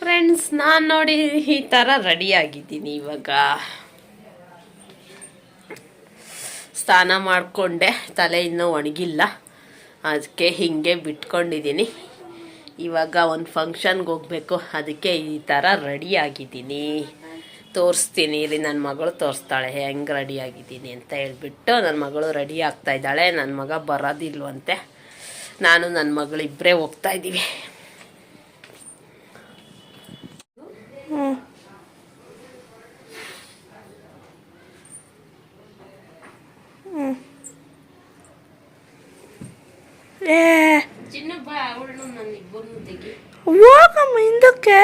Friends ನಾನು ನೋಡಿ ಈ ಥರ ರೆಡಿ ಆಗಿದ್ದೀನಿ ಇವಾಗ. ಸ್ನಾನ ಮಾಡಿಕೊಂಡೆ, ತಲೆ ಇನ್ನೂ ಒಣಗಿಲ್ಲ. ಅದಕ್ಕೆ ಹಿಂಗೆ ಬಿಟ್ಕೊಂಡಿದ್ದೀನಿ. ಇವಾಗ ಒಂದು ಫಂಕ್ಷನ್ಗೆ ಹೋಗಬೇಕು, ಅದಕ್ಕೆ ಈ ಥರ ರೆಡಿ ಆಗಿದ್ದೀನಿ. ತೋರಿಸ್ತೀನಿ, ಇಲ್ಲಿ ನನ್ನ ಮಗಳು ತೋರಿಸ್ತಾಳೆ, ಹೆಂಗೆ ರೆಡಿ ಆಗಿದ್ದೀನಿ ಅಂತ ಹೇಳ್ಬಿಟ್ಟು ನನ್ನ ಮಗಳು ರೆಡಿ ಆಗ್ತಾ ಇದ್ದಾಳೆ. ನನ್ನ ಮಗ ಬರೋದಿಲ್ವಂತೆ. ನಾನು ನನ್ನ ಮಗಳು ಇಬ್ಬರೇ ಹೋಗ್ತಾ ಇದ್ದೀವಿ ಏ ಚಿನ್ನ ಬಾ ಅವಳು ನನ್ನ ಇಬ್ಬರನ್ನು ತೆಗಿ ಹೋಗಮ್ಮ ಹಿಂದಕ್ಕೆ.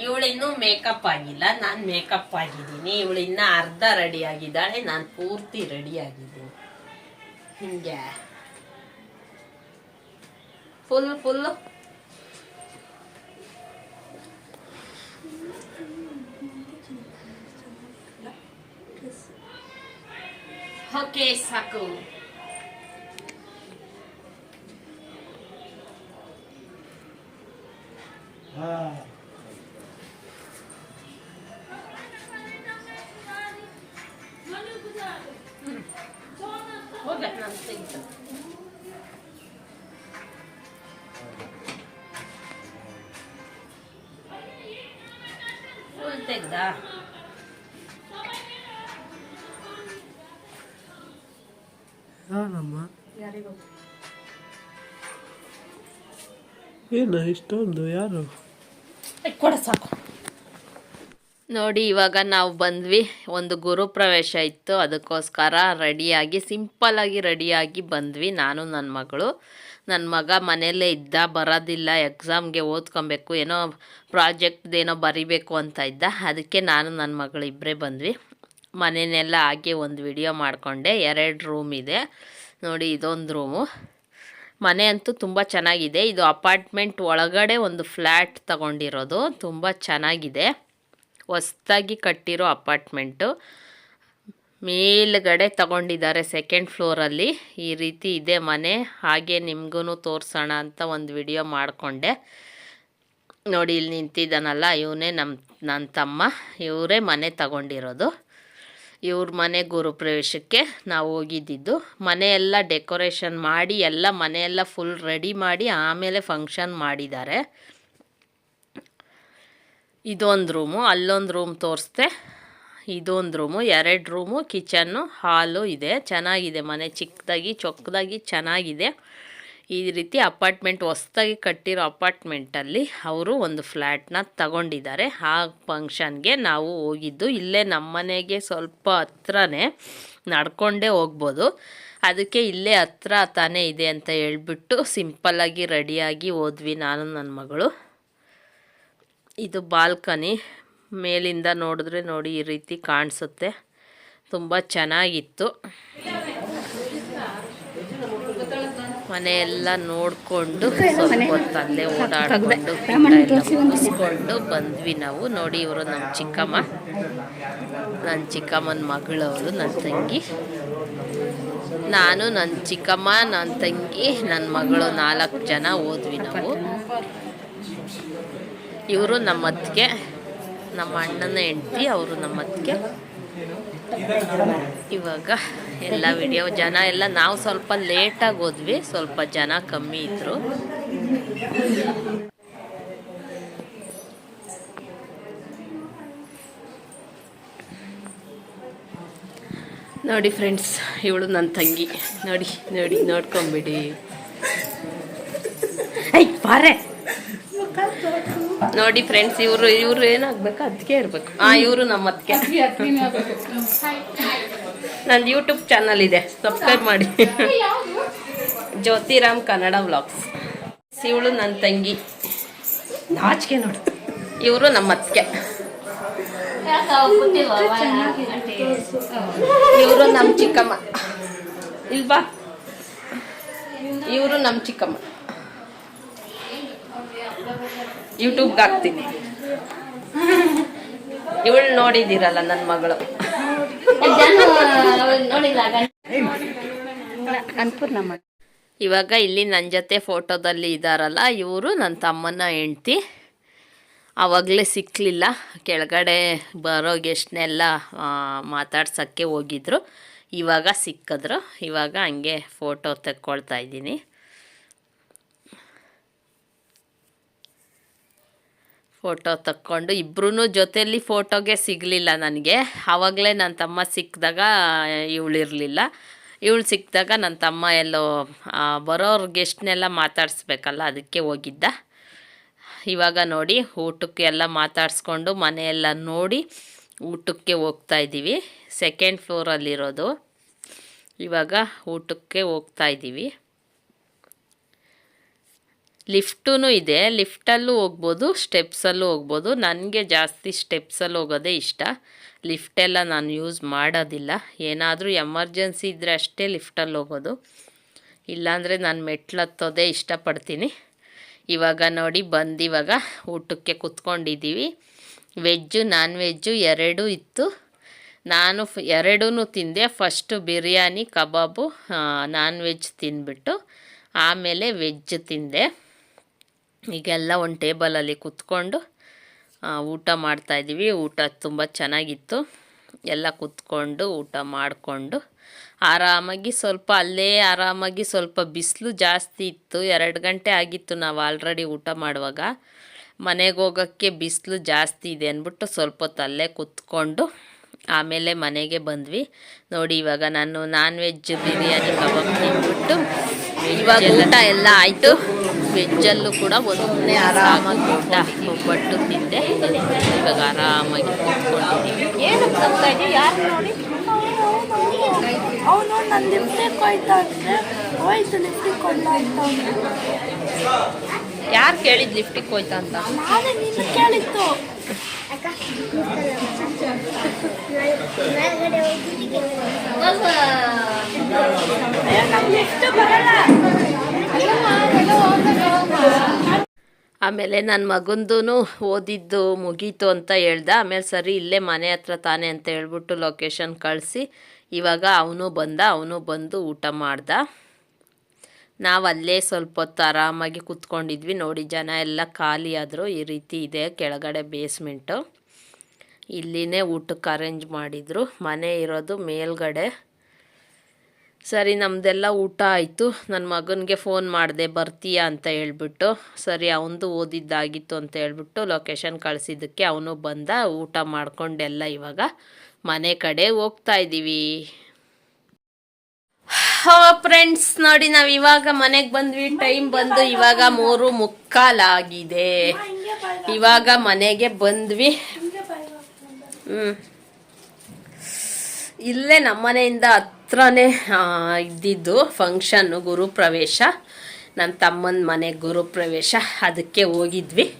ಇವಳಿನ್ನೂ ಮೇಕಪ್ ಆಗಿಲ್ಲ ನಾನು ಮೇಕಪ್ ಆಗಿದ್ದೀನಿ. ಇವಳು ಇನ್ನ ಅರ್ಧ ರೆಡಿ ಆಗಿದ್ದಾಳೆ ನಾನು ಪೂರ್ತಿ ರೆಡಿ ಆಗಿದ್ದೀನಿ. ಹಿಂಗೆ. ಫುಲ್ ಫುಲ್ ಓಕೆ ಸಾಕು ಹೋಗ ನಾನು ತೆಗಿತೀನಿ ಫುಲ್ ತೆಗ್ದಾ ಯಾರಮ್ಮ ಏನು ಇಷ್ಟೊಂದು ಯಾರು? ಕೊಡ ಸಾಕು. ನೋಡಿ ಇವಾಗ ನಾವು ಬಂದ್ವಿ. ಒಂದು ಗುರು ಪ್ರವೇಶ ಇತ್ತು. ಅದಕ್ಕೋಸ್ಕರ ರೆಡಿಯಾಗಿ ಸಿಂಪಲ್ಲಾಗಿ ರೆಡಿಯಾಗಿ ಬಂದ್ವಿ. ನಾನು ನನ್ನ ಮಗಳು. ನನ್ನ ಮಗ ಮನೆಯಲ್ಲೇ ಇದ್ದ, ಬರೋದಿಲ್ಲ ಎಕ್ಸಾಮ್ಗೆ ಓದ್ಕೊಬೇಕು, ಏನೋ ಪ್ರಾಜೆಕ್ಟ್ದೇನೋ ಬರಿಬೇಕು ಅಂತ ಇದ್ದ. ಅದಕ್ಕೆ ನಾನು ನನ್ನ ಮಗಳು ಇಬ್ಬರೇ ಬಂದ್ವಿ. ಮನೆಯೆಲ್ಲ ಹಾಗೆ ಒಂದು ವಿಡಿಯೋ ಮಾಡಿಕೊಂಡೆ. ಎರಡು ರೂಮ್ ಇದೆ. ನೋಡಿ, ಇದೊಂದು ರೂಮು ಮನೆ ಅಂತೂ ತುಂಬ ಚೆನ್ನಾಗಿದೆ. ಇದು ಅಪಾರ್ಟ್ಮೆಂಟ್ ಒಳಗಡೆ ಒಂದು ಫ್ಲ್ಯಾಟ್ ತಗೊಂಡಿರೋದು. ತುಂಬ ಚೆನ್ನಾಗಿದೆ. ಹೊಸ್ದಾಗಿ ಕಟ್ಟಿರೋ ಅಪಾರ್ಟ್ಮೆಂಟು ಮೇಲ್ಗಡೆ ತಗೊಂಡಿದ್ದಾರೆ ಸೆಕೆಂಡ್ ಫ್ಲೋರಲ್ಲಿ ಈ ರೀತಿ ಇದೆ ಮನೆ. ಹಾಗೆ ನಿಮಗೂ ತೋರಿಸೋಣ ಅಂತ ಒಂದು ವಿಡಿಯೋ ಮಾಡಿಕೊಂಡೆ. ನೋಡಿ, ಇಲ್ಲಿ ನಿಂತಿದ್ದಾನಲ್ಲ, ಇವನೇ ನಮ್ಮ ನನ್ನ ತಮ್ಮ. ಇವರೇ ಮನೆ ತಗೊಂಡಿರೋದು. ಇವ್ರ ಮನೆ ಗುರುಪ್ರವೇಶಕ್ಕೆ ನಾವು ಹೋಗಿದ್ದಿದ್ದು. ಮನೆಯೆಲ್ಲ ಡೆಕೋರೇಷನ್ ಮಾಡಿ, ಎಲ್ಲ ಮನೆಯೆಲ್ಲ ಫುಲ್ ರೆಡಿ ಮಾಡಿ, ಆಮೇಲೆ ಫಂಕ್ಷನ್ ಮಾಡಿದ್ದಾರೆ. ಇದೊಂದು ರೂಮು ಅಲ್ಲೊಂದು ರೂಮ್ ತೋರಿಸ್ದೆ. ಇದೊಂದು ರೂಮು, ಎರಡು ರೂಮು, ಕಿಚನ್ನು, ಹಾಲು ಇದೆ. ಚೆನ್ನಾಗಿದೆ ಮನೆ, ಚಿಕ್ಕದಾಗಿ, ಚೊಕ್ಕದಾಗಿ ಚೆನ್ನಾಗಿದೆ. ಈ ರೀತಿ ಅಪಾರ್ಟ್ಮೆಂಟ್, ಹೊಸ್ದಾಗಿ ಕಟ್ಟಿರೋ ಅಪಾರ್ಟ್ಮೆಂಟಲ್ಲಿ ಅವರು ಒಂದು ಫ್ಲ್ಯಾಟ್ನ ತಗೊಂಡಿದ್ದಾರೆ. ಆ ಫಂಕ್ಷನ್ಗೆ ನಾವು ಹೋಗಿದ್ದು, ಇಲ್ಲೇ ನಮ್ಮ ಮನೆಗೆ ಸ್ವಲ್ಪ ಹತ್ರನೇ ನಡ್ಕೊಂಡೇ ಹೋಗ್ಬೋದು. ಅದಕ್ಕೆ ಇಲ್ಲೇ ಹತ್ರ ತಾನೇ ಇದೆ ಅಂತ ಹೇಳ್ಬಿಟ್ಟು ಸಿಂಪಲ್ಲಾಗಿ ರೆಡಿಯಾಗಿ ಹೋದ್ವಿ ನಾನು, ನನ್ನ ಮಗಳು. ಇದು ಬಾಲ್ಕನಿ. ಮೇಲಿಂದ ನೋಡಿದ್ರೆ ನೋಡಿ ಈ ರೀತಿ ಕಾಣಿಸುತ್ತೆ. ತುಂಬ ಚೆನ್ನಾಗಿತ್ತು. ಮನೆಯೆಲ್ಲ ನೋಡಿಕೊಂಡು ಸ್ವಲ್ಪ ಹೊತ್ತಲ್ಲೇ ಓಡಾಡಿಕೊಂಡು ಮುಗಿಸ್ಕೊಂಡು ಬಂದ್ವಿ ನಾವು. ನೋಡಿ ಇವರು ನಮ್ಮ ಚಿಕ್ಕಮ್ಮ. ನನ್ನ ಚಿಕ್ಕಮ್ಮನ ಮಗಳವರು, ನನ್ನ ತಂಗಿ. ನಾನು, ನನ್ನ ಚಿಕ್ಕಮ್ಮ, ನನ್ನ ತಂಗಿ, ನನ್ನ ಮಗಳು ನಾಲ್ಕು ಜನ ಹೋದ್ವಿ ನಾವು. ಇವರು ನಮ್ಮ ಅತ್ತಿಗೆ ನಮ್ಮ ಅಣ್ಣನ ಹೆಂಡತಿ ಅವರು ನಮ್ಮ ಅತ್ತಿಗೆ. ಇವಾಗ ಎಲ್ಲ ವಿಡಿಯೋ ಜನ ಎಲ್ಲ ನಾವು ಸ್ವಲ್ಪ ಲೇಟಾಗಿ ಹೋದ್ವಿ ಸ್ವಲ್ಪ ಜನ ಕಮ್ಮಿ ಇದ್ರು. ನೋಡಿ ಫ್ರೆಂಡ್ಸ್ ಇವಳು ನನ್ನ ತಂಗಿ. ನೋಡಿ ನೋಡಿ ನೋಡ್ಕೊಂಬಿಡಿ. ಐ ಬಾರೆ! ನೋಡಿ ಫ್ರೆಂಡ್ಸ್ ಇವರು ಇವ್ರು ಏನಾಗ್ಬೇಕು? ಅದಕ್ಕೆ ಇರ್ಬೇಕು. ಹಾ ಇವರು ನಮ್ಮ ಅದಕ್ಕೆ ನಂದು ಯೂಟ್ಯೂಬ್ ಚಾನಲ್ ಇದೆ. ಸಬ್ಸ್ಕ್ರೈಬ್ ಮಾಡಿ. ಜ್ಯೋತಿರಾಮ್ ಕನ್ನಡ ವ್ಲಾಗ್ಸ್ ಇವಳು ನನ್ನ ತಂಗಿ. ನಾಚಿಕೆ ನೋಡು. ಇವರು ನಮ್ಮ ಅತ್ತಿಗೆ ಇವರು ನಮ್ಮ ಚಿಕ್ಕಮ್ಮ. ಇಲ್ವಾ? ಇವರು ನಮ್ಮ ಚಿಕ್ಕಮ್ಮ. ಯೂಟ್ಯೂಬ್ಗೆ ಹಾಕ್ತೀನಿ. ಇವಳು ನೋಡಿದ್ದೀರಲ್ಲ ನನ್ನ ಮಗಳು. ಇವಾಗ ಇಲ್ಲಿ ನನ್ನ ಜೊತೆ ಫೋಟೋದಲ್ಲಿ ಇದ್ದಾರಲ್ಲ ಇವರು ನನ್ನ ತಮ್ಮನ ಹೆಂಡ್ತಿ. ಆವಾಗಲೇ ಸಿಕ್ಕಲಿಲ್ಲ ಕೆಳಗಡೆ ಬರೋ ಗೆಸ್ಟ್ನೆಲ್ಲ ಮಾತಾಡ್ಸೋಕ್ಕೆ ಹೋಗಿದ್ರು. ಇವಾಗ ಸಿಕ್ಕಿದ್ರು. ಇವಾಗ ಹಂಗೆ ಫೋಟೋ ತೆಕ್ಕೊಳ್ತಾ ಇದ್ದೀನಿ. ಫೋಟೋ ತಕ್ಕೊಂಡು ಇಬ್ಬರೂ ಜೊತೆಯಲ್ಲಿ ಫೋಟೋಗೆ ಸಿಗಲಿಲ್ಲ ನನಗೆ. ಆವಾಗಲೇ ನನ್ನ ತಮ್ಮ ಸಿಕ್ಕಿದಾಗ ಇವಳಿರಲಿಲ್ಲ ಇವಳು ಸಿಕ್ಕಿದಾಗ ನನ್ನ ತಮ್ಮ ಎಲ್ಲೋ ಬರೋರ್ ಗೆಸ್ಟ್ನೆಲ್ಲ ಮಾತಾಡಿಸ್ಬೇಕಲ್ಲ, ಅದಕ್ಕೆ ಹೋಗಿದ್ದ. ಇವಾಗ ನೋಡಿ ಊಟಕ್ಕೆ ಎಲ್ಲ ಮಾತಾಡಿಸ್ಕೊಂಡು ಮನೆಯೆಲ್ಲ ನೋಡಿ ಊಟಕ್ಕೆ ಹೋಗ್ತಾ ಇದ್ದೀವಿ. ಸೆಕೆಂಡ್ ಫ್ಲೋರಲ್ಲಿರೋದು ಇವಾಗ ಊಟಕ್ಕೆ ಹೋಗ್ತಾ ಇದ್ದೀವಿ. ಲಿಫ್ಟೂ ಇದೆ. ಲಿಫ್ಟಲ್ಲೂ ಹೋಗ್ಬೋದು, ಸ್ಟೆಪ್ಸಲ್ಲೂ ಹೋಗ್ಬೋದು. ನನಗೆ ಜಾಸ್ತಿ ಸ್ಟೆಪ್ಸಲ್ಲಿ ಹೋಗೋದೇ ಇಷ್ಟ. ಲಿಫ್ಟೆಲ್ಲ ನಾನು ಯೂಸ್ ಮಾಡೋದಿಲ್ಲ. ಏನಾದರೂ ಎಮರ್ಜೆನ್ಸಿ ಇದ್ದರೆ ಅಷ್ಟೇ ಲಿಫ್ಟಲ್ಲಿ ಹೋಗೋದು. ಇಲ್ಲಾಂದರೆ ನಾನು ಮೆಟ್ಲು ಹತ್ತೋದೇ ಇಷ್ಟಪಡ್ತೀನಿ. ಇವಾಗ ನೋಡಿ ಬಂದು ಇವಾಗ ಊಟಕ್ಕೆ ಕುತ್ಕೊಂಡಿದ್ದೀವಿ. ವೆಜ್ಜು ನಾನ್ ವೆಜ್ಜು ಎರಡೂ ಇತ್ತು. ನಾನು ಫ್ ಎರಡೂ ತಿಂದೆ. ಫಸ್ಟು ಬಿರಿಯಾನಿ, ಕಬಾಬು ನಾನ್ ವೆಜ್ ತಿಂದ್ಬಿಟ್ಟು ಆಮೇಲೆ ವೆಜ್ ತಿಂದೆ. ಈಗೆಲ್ಲ ಒಂದು ಟೇಬಲಲ್ಲಿ ಕುತ್ಕೊಂಡು ಊಟ ಮಾಡ್ತಾಯಿದ್ದೀವಿ ಊಟ ತುಂಬ ಚೆನ್ನಾಗಿತ್ತು. ಎಲ್ಲ ಕೂತ್ಕೊಂಡು ಊಟ ಮಾಡಿಕೊಂಡು ಆರಾಮಾಗಿ ಸ್ವಲ್ಪ ಅಲ್ಲೇ ಆರಾಮಾಗಿ ಸ್ವಲ್ಪ ಬಿಸಿಲು ಜಾಸ್ತಿ ಇತ್ತು. ಎರಡು ಗಂಟೆ ಆಗಿತ್ತು ನಾವು ಆಲ್ರೆಡಿ ಊಟ ಮಾಡುವಾಗ. ಮನೆಗೆ ಹೋಗೋಕ್ಕೆ ಬಿಸಿಲು ಜಾಸ್ತಿ ಇದೆ ಅಂದ್ಬಿಟ್ಟು ಸ್ವಲ್ಪ ಹೊತ್ತು ಅಲ್ಲೇ ಕುತ್ಕೊಂಡು ಆಮೇಲೆ ಮನೆಗೆ ಬಂದ್ವಿ. ನೋಡಿ ಇವಾಗ ನಾನು ನಾನ್ ವೆಜ್ ಬಿರಿಯಾನಿ ಕಬಾಬ್ ತಿಂದ್ಬಿಟ್ಟು ಇವಾಗ ಊಟ ಎಲ್ಲ ಆಯಿತು. ವೆಜ್ಜಲ್ಲೂ ಕೂಡ ಒಂದೇ ಆರಾಮಾಗಿ ಊಟ ಒಬ್ಬಟ್ಟು ತಿಂದೆ. ಇವಾಗ ಆರಾಮಾಗಿ ಅವನು ನನ್ನ ಲಿಪ್ಸ್ಟಿಕ್ ಹೋಯ್ತಾ ಅಂದ್ರೆ ಹೋಯ್ತು ಲಿಪ್ಸ್ಟಿಕ್ ಕೊಡ್ಲ ಅಂತ. ಯಾರು ಕೇಳಿದ್ ಲಿಫ್ಟಿಗೆ ಹೋಯ್ತಾ ಅಂತ? ನಾನೇ ಕೇಳಿತ್ತು ಲಿಫ್ಟ್ ಬರಲ್ಲ. ಆಮೇಲೆ ನನ್ನ ಮಗಂದು ಓದಿದ್ದು ಮುಗೀತು ಅಂತ ಹೇಳ್ದೆ. ಆಮೇಲೆ ಸರಿ, ಇಲ್ಲೇ ಮನೆ ಹತ್ರ ತಾನೆ ಅಂತ ಹೇಳ್ಬಿಟ್ಟು ಲೊಕೇಶನ್ ಕಳಿಸಿ. ಇವಾಗ ಅವನು ಬಂದ, ಅವನು ಬಂದು ಊಟ ಮಾಡ್ದ. ನಾವು ಅಲ್ಲೇ ಸ್ವಲ್ಪ ಹೊತ್ತು ಆರಾಮಾಗಿ ಕೂತ್ಕೊಂಡಿದ್ವಿ. ನೋಡಿ, ಜನ ಎಲ್ಲ ಖಾಲಿ ಆದರು. ಈ ರೀತಿ ಇದೆ ಕೆಳಗಡೆ ಬೇಸ್ಮೆಂಟು ಇಲ್ಲಿನೇ ಊಟಕ್ಕೆ ಅರೇಂಜ್ ಮಾಡಿದರು. ಮನೆ ಇರೋದು ಮೇಲ್ಗಡೆ. ಸರಿ ನಮ್ಮದೆಲ್ಲ ಊಟ ಆಯಿತು. ನನ್ನ ಮಗನಿಗೆ ಫೋನ್ ಮಾಡಿದೆ, ಬರ್ತೀಯಾ ಅಂತ ಹೇಳ್ಬಿಟ್ಟು. ಸರಿ ಅವನದು ಓದಿದ್ದಾಗಿತ್ತು ಅಂತ ಹೇಳ್ಬಿಟ್ಟು ಲೊಕೇಶನ್ ಕಳಿಸಿದ್ದಕ್ಕೆ ಅವನು ಬಂದ, ಊಟ ಮಾಡ್ಕೊಂಡೆಲ್ಲ ಇವಾಗ ಮನೆ ಕಡೆ ಹೋಗ್ತಾ ಇದ್ದೀವಿ ಫ್ರೆಂಡ್ಸ್ ನೋಡಿ, ನಾವು ಇವಾಗ ಮನೆಗೆ ಬಂದ್ವಿ. ಟೈಮ್ ಬಂದು ಇವಾಗ ಮೂರು ಮುಕ್ಕಾಲಾಗಿದೆ ಇವಾಗ ಮನೆಗೆ ಬಂದ್ವಿ. ಹ್ಞೂ ಇಲ್ಲೇ ನಮ್ಮನೆಯಿಂದ ಹತ್ರನೇ ಇದ್ದಿದ್ದು ಫಂಕ್ಷನ್ನು ಗುರುಪ್ರವೇಶ ನನ್ನ ತಮ್ಮನ ಮನೆ ಗುರುಪ್ರವೇಶ ಅದಕ್ಕೆ ಹೋಗಿದ್ವಿ.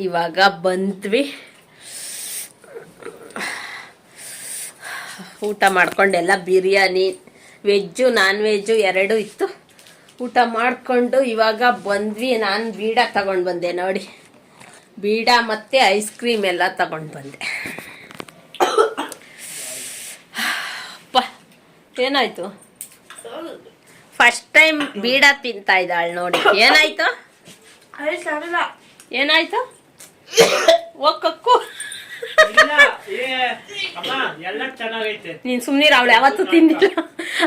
ಇವಾಗ ಬಂದ್ವಿ. ಊಟ ಮಾಡಿಕೊಂಡೆಲ್ಲ ಬಿರಿಯಾನಿ, ವೆಜ್ಜು ನಾನ್ ವೆಜ್ಜು ಎರಡೂ ಇತ್ತು. ಊಟ ಮಾಡಿಕೊಂಡು ಇವಾಗ ಬಂದ್ವಿ. ನಾನು ಬೀಡ ತಗೊಂಡು ಬಂದೆ ನೋಡಿ. ಬೀಡ ಮತ್ತು ಐಸ್ ಕ್ರೀಮ್ ಎಲ್ಲ ತಗೊಂಡು ಬಂದೆ. ಏನಾಯ್ತು? ಫಸ್ಟ್ ಟೈಮ್ ಬೀಡ ತಿಂತಾ ಇದ್ದಾಳೆ ನೋಡಿ. ಏನಾಯ್ತು? ಏನಾಯ್ತು? ಒಕ್ಕಕ್ಕು ಇಲ್ಲ ಏ ಅಮ್ಮ ಎಲ್ಲ ಚೆನ್ನಾಗೈತೆ. ನೀನ್ ಸುಮ್ನೀರ್ ಅವಳು ಯಾವತ್ತೂ ತಿಂದಿಲ್ಲ.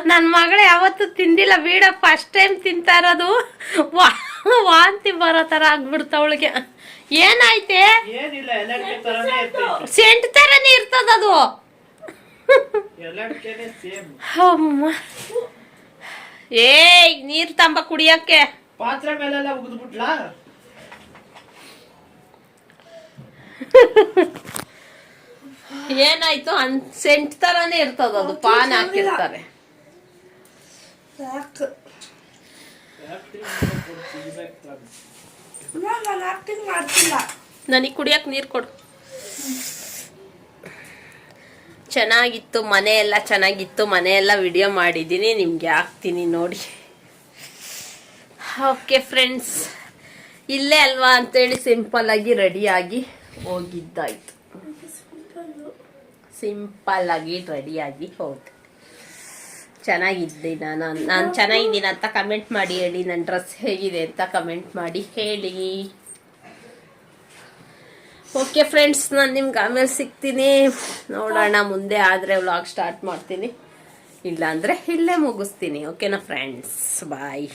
ನನ್ನ ಮಗಳು ಯಾವತ್ತೂ ತಿಂದಿಲ್ಲ ಬೀಡ ಫಸ್ಟ್ ಟೈಮ್ ತಿಂತಾ ಇರೋದು. ವಾ- ವಾಂತಿ ಬರೋ ತರ ಆಗ್ಬಿಡ್ತ ಅವಳಿಗೆ. ಏನಾಯ್ತೆ? ತರನೇ ಸೆಂಟ್ ಥರನೇ ಇರ್ತದದು. ಅಮ್ಮ. ಏಯ್ ನೀರ್ ತಂಬ ಕುಡಿಯಕ್ಕೆ. ಪಾತ್ರೆ ಮೇಲೆಲ್ಲ ಉಗಿದ್ಬಿಟ್ಲಾ? ಏನಾಯ್ತು? ಅನ್ ಸೆಂಟ್ ತರಾನೇ ಇರ್ತದ ಅದು ಪಾನ್ ಹಾಕಿರ್ತಾರೆ. ನನಗ್ ಕುಡಿಯಕ್ಕೆ ನೀರು ಕೊಡು. ಚೆನ್ನಾಗಿತ್ತು ಮನೆ ಎಲ್ಲ ಚೆನ್ನಾಗಿತ್ತು ಮನೆ ಎಲ್ಲ ವಿಡಿಯೋ ಮಾಡಿದ್ದೀನಿ, ನಿಮಗೆ ಹಾಕ್ತೀನಿ ನೋಡಿ. ಓಕೆ ಫ್ರೆಂಡ್ಸ್ ಇಲ್ಲೇ ಅಲ್ವಾ ಅಂತೇಳಿ ಸಿಂಪಲ್ ಆಗಿ ರೆಡಿಯಾಗಿ ಹೋಗಿದ್ದಾಯ್ತು. ಸಿಂಪಲ್ ಆಗಿ ರೆಡಿಯಾಗಿ ಹೋದೆ. ಚೆನ್ನಾಗಿದ್ದೀನ ನಾನು ನಾನು ಚೆನ್ನಾಗಿದ್ದೀನಿ ಅಂತ ಕಮೆಂಟ್ ಮಾಡಿ ಹೇಳಿ ನನ್ನ ಡ್ರೆಸ್ ಹೇಗಿದೆ ಅಂತ ಕಮೆಂಟ್ ಮಾಡಿ ಹೇಳಿ. ಓಕೆ ಫ್ರೆಂಡ್ಸ್ ನಾನು ನಿಮ್ಗೆ ಆಮೇಲೆ ಸಿಗ್ತೀನಿ. ನೋಡೋಣ, ಮುಂದೆ ಆದರೆ ವ್ಲಾಗ್ ಸ್ಟಾರ್ಟ್ ಮಾಡ್ತೀನಿ. ಇಲ್ಲಾಂದರೆ ಇಲ್ಲೇ ಮುಗಿಸ್ತೀನಿ. ಓಕೆನಾ ಫ್ರೆಂಡ್ಸ್ ಬಾಯ್